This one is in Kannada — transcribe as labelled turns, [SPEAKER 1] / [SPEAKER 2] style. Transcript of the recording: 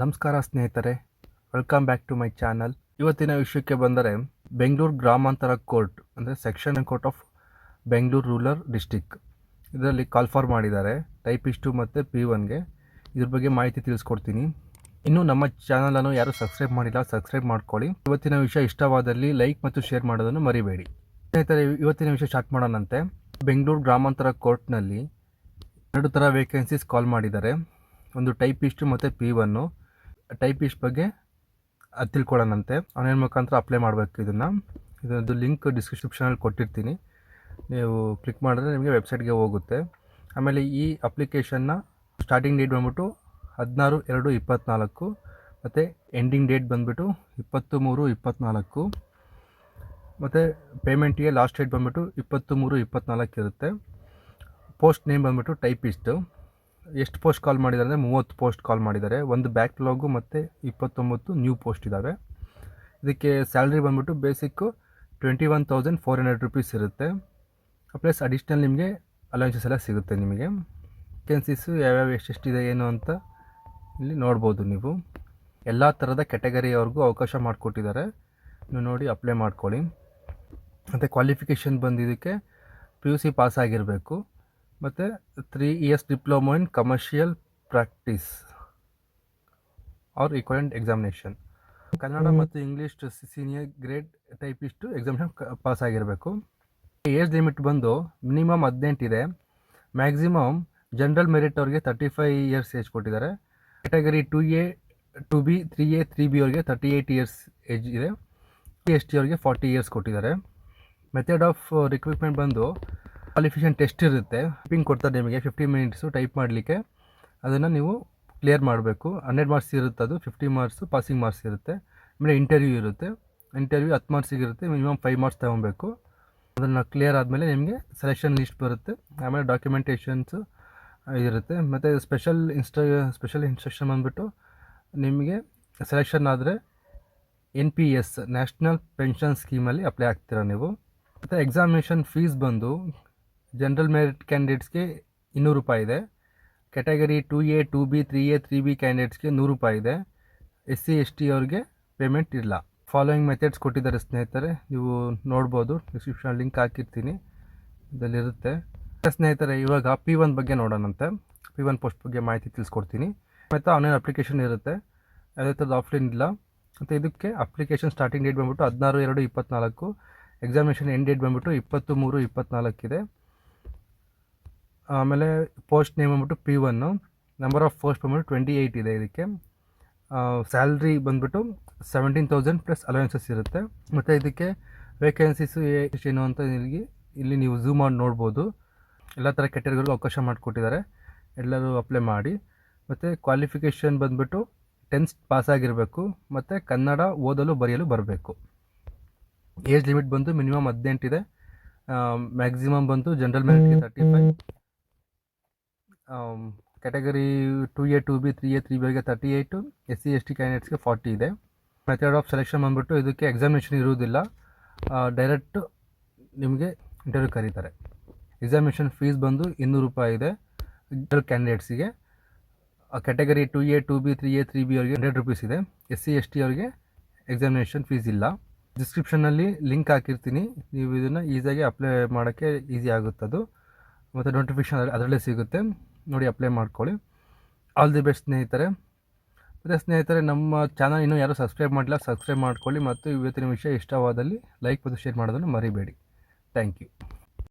[SPEAKER 1] ನಮಸ್ಕಾರ ಸ್ನೇಹಿತರೆ welcome back to my channel ಇವತ್ತಿನ ವಿಷಯಕ್ಕೆ ಬಂದರೆ, ಬೆಂಗಳೂರು ಗ್ರಾಮಾಂತರ ಕೋರ್ಟ್ ಅಂದರೆ section court of Bengaluru rural district ಇದರಲ್ಲಿ ಕಾಲ್ ಫಾರ್ ಮಾಡಿದ್ದಾರೆ ಟೈಪಿಸ್ಟು ಮತ್ತು ಪಿ ಒನ್ಗೆ ಇದ್ರ ಬಗ್ಗೆ ಮಾಹಿತಿ ತಿಳಿಸ್ಕೊಡ್ತೀನಿ. ಇನ್ನು ನಮ್ಮ ಚಾನಲನ್ನು ಯಾರು ಸಬ್ಸ್ಕ್ರೈಬ್ ಮಾಡಿಲ್ಲ ಸಬ್ಸ್ಕ್ರೈಬ್ ಮಾಡ್ಕೊಳ್ಳಿ. ಇವತ್ತಿನ ವಿಷಯ ಇಷ್ಟವಾದಲ್ಲಿ ಲೈಕ್ ಮತ್ತು ಶೇರ್ ಮಾಡೋದನ್ನು ಮರಿಬೇಡಿ. ಸ್ನೇಹಿತರೆ, ಇವತ್ತಿನ ವಿಷಯ ಸ್ಟಾರ್ಟ್ ಮಾಡೋಣಂತೆ. ಬೆಂಗಳೂರು ಗ್ರಾಮಾಂತರ ಕೋರ್ಟ್ನಲ್ಲಿ ಎರಡು ಥರ ವೇಕೆನ್ಸೀಸ್ ಕಾಲ್ ಮಾಡಿದ್ದಾರೆ. ಒಂದು ಟೈಪಿಸ್ಟು ಮತ್ತು ಪಿ ಒನ್ನು ಟೈಪಿಸ್ಟ್ ಬಗ್ಗೆ ಅದು ತಿಳ್ಕೊಳ್ಳೋಣಂತೆ. ಆನ್ಲೈನ್ ಮುಖಾಂತರ ಅಪ್ಲೈ ಮಾಡಬೇಕು ಇದನ್ನು. ಇದೊಂದು ಲಿಂಕ್ ಡಿಸ್ಕ್ರಿಪ್ಷನಲ್ಲಿ ಕೊಟ್ಟಿರ್ತೀನಿ. ನೀವು ಕ್ಲಿಕ್ ಮಾಡಿದ್ರೆ ನಿಮಗೆ ವೆಬ್ಸೈಟ್ಗೆ ಹೋಗುತ್ತೆ. ಆಮೇಲೆ ಈ ಅಪ್ಲಿಕೇಶನ್ನ ಸ್ಟಾರ್ಟಿಂಗ್ ಡೇಟ್ ಬಂದ್ಬಿಟ್ಟು ಹದಿನಾರು ಎರಡು ಇಪ್ಪತ್ತ್ನಾಲ್ಕು ಮತ್ತು ಎಂಡಿಂಗ್ ಡೇಟ್ ಬಂದುಬಿಟ್ಟು ಇಪ್ಪತ್ತು ಮೂರು ಇಪ್ಪತ್ತ್ನಾಲ್ಕು ಮತ್ತು ಪೇಮೆಂಟಿಗೆ ಲಾಸ್ಟ್ ಡೇಟ್ ಬಂದುಬಿಟ್ಟು ಇಪ್ಪತ್ತು ಮೂರು ಇಪ್ಪತ್ತ್ನಾಲ್ಕು ಇರುತ್ತೆ. ಪೋಸ್ಟ್ ನೇಮ್ ಬಂದುಬಿಟ್ಟು ಟೈಪಿಸ್ಟು ಎಷ್ಟು ಪೋಸ್ಟ್ ಕಾಲ್ ಮಾಡಿದ್ದಾರೆ ಅಂದರೆ ಮೂವತ್ತು ಪೋಸ್ಟ್ ಕಾಲ್ ಮಾಡಿದ್ದಾರೆ. ಒಂದು ಬ್ಯಾಕ್ಲಾಗು ಮತ್ತು ಇಪ್ಪತ್ತೊಂಬತ್ತು ನ್ಯೂ ಪೋಸ್ಟ್ ಇದ್ದಾವೆ ಇದಕ್ಕೆ ಸ್ಯಾಲ್ರಿ ಬಂದುಬಿಟ್ಟು basic twenty one thousand four hundred rupees ಇರುತ್ತೆ. ಪ್ಲಸ್ ಅಡಿಷ್ನಲ್ ನಿಮಗೆ ಅಲೌನ್ಸಸ್ ಎಲ್ಲ ಸಿಗುತ್ತೆ ನಿಮಗೆ. ವೇಕೆನ್ಸೀಸು ಯಾವ್ಯಾವ ಎಷ್ಟೆಷ್ಟಿದೆ, ಏನು ಅಂತ ಇಲ್ಲಿ ನೋಡ್ಬೋದು ನೀವು. ಎಲ್ಲ ಥರದ ಕ್ಯಾಟಗರಿಯವ್ರಿಗೂ ಅವಕಾಶ ಮಾಡಿಕೊಟ್ಟಿದ್ದಾರೆ. ನೀವು ನೋಡಿ ಅಪ್ಲೈ ಮಾಡ್ಕೊಳ್ಳಿ. ಮತ್ತು ಕ್ವಾಲಿಫಿಕೇಷನ್ ಬಂದಿದ್ದಕ್ಕೆ ಪಿ ಯು ಸಿ ಪಾಸ್ ಆಗಿರಬೇಕು. ಮತ್ತು three years diploma in commercial practice or equivalent examination Kannada ಮತ್ತು English senior grade typist examination pass ಆಗಿರಬೇಕು. ಏಜ್ ಲಿಮಿಟ್ ಬಂದು ಮಿನಿಮಮ್ ಹದಿನೆಂಟಿದೆ ಮ್ಯಾಕ್ಸಿಮಮ್ ಜನರಲ್ ಮೆರಿಟ್ ಅವ್ರಿಗೆ ತರ್ಟಿ ಫೈವ್ ಇಯರ್ಸ್ ಏಜ್ ಕೊಟ್ಟಿದ್ದಾರೆ. Category two A two B three A three B ಅವ್ರಿಗೆ ತರ್ಟಿ ಏಯ್ಟ್ ಇಯರ್ಸ್ ಏಜ್ ಇದೆ ಎಸ್ ಟಿ ಅವ್ರಿಗೆ ಫಾರ್ಟಿ ಇಯರ್ಸ್ ಕೊಟ್ಟಿದ್ದಾರೆ. ಮೆಥಡ್ ಆಫ್ ರಿಕ್ರೂಟ್ಮೆಂಟ್ ಬಂದು ಕ್ವಾಲಿಫಿಕೇಷನ್ ಟೆಸ್ಟ್ ಇರುತ್ತೆ. ಟೈಪಿಂಗ್ ಕೊಡ್ತಾರೆ ನಿಮಗೆ ಫಿಫ್ಟಿ ಮಿನಿಟ್ಸು ಟೈಪ್ ಮಾಡಲಿಕ್ಕೆ. ಅದನ್ನು ನೀವು ಕ್ಲಿಯರ್ ಮಾಡಬೇಕು. ಹಂಡ್ರೆಡ್ ಮಾರ್ಕ್ಸ್ ಇರುತ್ತೆ ಅದು ಫಿಫ್ಟಿ ಮಾರ್ಕ್ಸು ಪಾಸಿಂಗ್ ಮಾರ್ಕ್ಸ್ ಇರುತ್ತೆ. ಆಮೇಲೆ ಇಂಟರ್ವ್ಯೂ ಇರುತ್ತೆ. ಇಂಟರ್ವ್ಯೂ ಹತ್ತು ಮಾರ್ಕ್ಸಿಗೆ ಇರುತ್ತೆ ಮಿನಿಮಮ್ ಫೈವ್ ಮಾರ್ಕ್ಸ್ ತೊಗೊಬೇಕು. ಅದನ್ನು ಕ್ಲಿಯರ್ ಆದಮೇಲೆ ನಿಮಗೆ ಸೆಲೆಕ್ಷನ್ ಲಿಸ್ಟ್ ಬರುತ್ತೆ. ಆಮೇಲೆ ಡಾಕ್ಯುಮೆಂಟೇಷನ್ಸು ಇರುತ್ತೆ. ಮತ್ತು ಸ್ಪೆಷಲ್ ಇನ್ಸ್ಟ ಸ್ಪೆಷಲ್ ಇನ್ಸ್ಟ್ರಕ್ಷನ್ ಬಂದುಬಿಟ್ಟು ನಿಮಗೆ ಸೆಲೆಕ್ಷನ್ ಆದರೆ N P S national pension ಸ್ಕೀಮಲ್ಲಿ apply ಆಗ್ತೀರಾ ನೀವು. ಮತ್ತು ಎಕ್ಸಾಮಿನೇಷನ್ ಫೀಸ್ ಬಂದು ಜನರಲ್ ಮೆರಿಟ್ ಕ್ಯಾಂಡಿಡೇಟ್ಸ್ಗೆ ಇನ್ನೂರು ರೂಪಾಯಿ ಇದೆ. Category two A two B three A three B ಕ್ಯಾಂಡಿಡೇಟ್ಸ್ಗೆ ನೂರು ರೂಪಾಯಿ ಇದೆ. ಎಸ್ ಸಿ ಎಸ್ ಟಿ ಅವ್ರಿಗೆ ಪೇಮೆಂಟ್ ಇಲ್ಲ. ಫಾಲೋಯಿಂಗ್ ಮೆಥಡ್ಸ್ ಕೊಟ್ಟಿದ್ದಾರೆ ಸ್ನೇಹಿತರೆ, ನೀವು ನೋಡ್ಬೋದು. ಡಿಸ್ಕ್ರಿಪ್ಷನ್ ಲಿಂಕ್ ಹಾಕಿರ್ತೀನಿ. ಇದರಲ್ಲಿರುತ್ತೆ. ಸ್ನೇಹಿತರೆ, ಇವಾಗ ಪಿ ಒನ್ ಬಗ್ಗೆ ನೋಡೋಣಂತೆ. ಪಿ ಒನ್ ಪೋಸ್ಟ್ ಬಗ್ಗೆ ಮಾಹಿತಿ ತಿಳಿಸ್ಕೊಡ್ತೀನಿ. ಮತ್ತು ಆನ್ಲೈನ್ ಅಪ್ಲಿಕೇಶನ್ ಇರುತ್ತೆ. ಯಾವುದೇ ಥರದ ಆಫ್ಲೈನ್ ಇಲ್ಲ. ಮತ್ತು ಇದಕ್ಕೆ ಅಪ್ಲಿಕೇಶನ್ ಸ್ಟಾರ್ಟಿಂಗ್ ಡೇಟ್ ಬಂದ್ಬಿಟ್ಟು ಹದಿನಾರು, ಎರಡು ಇಪ್ಪತ್ತ್ನಾಲ್ಕು ಎಕ್ಸಾಮಿನೇಷನ್ ಎಂಡ್ ಡೇಟ್ ಬಂದ್ಬಿಟ್ಟು ಇಪ್ಪತ್ತು ಮೂರು ಇಪ್ಪತ್ತ್ನಾಲ್ಕಿದೆ ಆಮೇಲೆ ಪೋಸ್ಟ್ ನೇಮ್ ಬಂದ್ಬಿಟ್ಟು P one number of post ಬಂದ್ಬಿಟ್ಟು ಟ್ವೆಂಟಿ ಏಯ್ಟ್ ಇದೆ ಇದಕ್ಕೆ. ಸ್ಯಾಲ್ರಿ ಬಂದ್ಬಿಟ್ಟು ಸೆವೆಂಟೀನ್ ತೌಸಂಡ್ ಪ್ಲಸ್ ಅಲವೆನ್ಸಸ್ ಇರುತ್ತೆ. ಮತ್ತು ಇದಕ್ಕೆ ವೇಕೆನ್ಸೀಸು ಏನು ಅಂತ ಇಲ್ಲಿ ಇಲ್ಲಿ ನೀವು ಝೂಮ್ ಮಾಡಿ ನೋಡ್ಬೋದು. ಎಲ್ಲ ಥರ ಕೆಟಗರಿಗೂ ಅವಕಾಶ ಮಾಡಿಕೊಟ್ಟಿದ್ದಾರೆ. ಎಲ್ಲರೂ ಅಪ್ಲೈ ಮಾಡಿ. ಮತ್ತು ಕ್ವಾಲಿಫಿಕೇಷನ್ ಬಂದುಬಿಟ್ಟು ಟೆಂತ್ ಪಾಸ್ ಆಗಿರಬೇಕು. ಮತ್ತು ಕನ್ನಡ ಓದಲು ಬರೆಯಲು ಬರಬೇಕು. ಏಜ್ ಲಿಮಿಟ್ ಬಂದು ಮಿನಿಮಮ್ ಹದಿನೆಂಟಿದೆ ಮ್ಯಾಕ್ಸಿಮಮ್ ಬಂದು general ಮೆರಿಟ್ಗೆ thirty five category two A two B three A three ಬಿಗೆ thirty eight S C S T ಕ್ಯಾಂಡಿಡೇಟ್ಸ್ಗೆ forty ಇದೆ. ಮೆಥಡ್ ಆಫ್ ಸೆಲೆಕ್ಷನ್ ಬಂದುಬಿಟ್ಟು ಇದಕ್ಕೆ ಎಕ್ಸಾಮಿನೇಷನ್ ಇರುವುದಿಲ್ಲ. ಡೈರೆಕ್ಟ್ ನಿಮಗೆ ಇಂಟರ್ವ್ಯೂ ಕರೀತಾರೆ. ಎಕ್ಸಾಮಿನೇಷನ್ ಫೀಸ್ ಬಂದು ಇನ್ನೂರು ರೂಪಾಯಿ ಇದೆ. ಕ್ಯಾಂಡಿಡೇಟ್ಸಿಗೆ category two A two B three A three B ಅವರಿಗೆ ಹಂಡ್ರೆಡ್ ರುಪೀಸ್ ಇದೆ. ಎಸ್ ಸಿ ಎಸ್ ಟಿ ಅವರಿಗೆ ಎಕ್ಸಾಮಿನೇಷನ್ ಫೀಸ್ ಇಲ್ಲ. ಡಿಸ್ಕ್ರಿಪ್ಷನಲ್ಲಿ ಲಿಂಕ್ ಹಾಕಿರ್ತೀನಿ. ನೀವು ಇದನ್ನು ಈಸಿಯಾಗಿ ಅಪ್ಲೈ ಮಾಡೋಕ್ಕೆ ಈಸಿ ಆಗುತ್ತದು. ಮತ್ತು ನೋಟಿಫಿಕೇಷನ್ ಅದರಲ್ಲೇ ಸಿಗುತ್ತೆ. ನೋಡಿ ಅಪ್ಲೈ ಮಾಡ್ಕೊಳ್ಳಿ. ಆಲ್ ದಿ ಬೆಸ್ಟ್ ಸ್ನೇಹಿತರೆ. ಮತ್ತು ಸ್ನೇಹಿತರೆ, ನಮ್ಮ ಚಾನಲ್ ಇನ್ನೂ ಯಾರೂ ಸಬ್ಸ್ಕ್ರೈಬ್ ಮಾಡಿಲ್ಲ ಸಬ್ಸ್ಕ್ರೈಬ್ ಮಾಡ್ಕೊಳ್ಳಿ ಮತ್ತು ಇವತ್ತಿನ ವಿಷಯ ಇಷ್ಟವಾದಲ್ಲಿ ಲೈಕ್ ಮತ್ತು ಶೇರ್ ಮಾಡೋದನ್ನು ಮರಿಬೇಡಿ. Thank you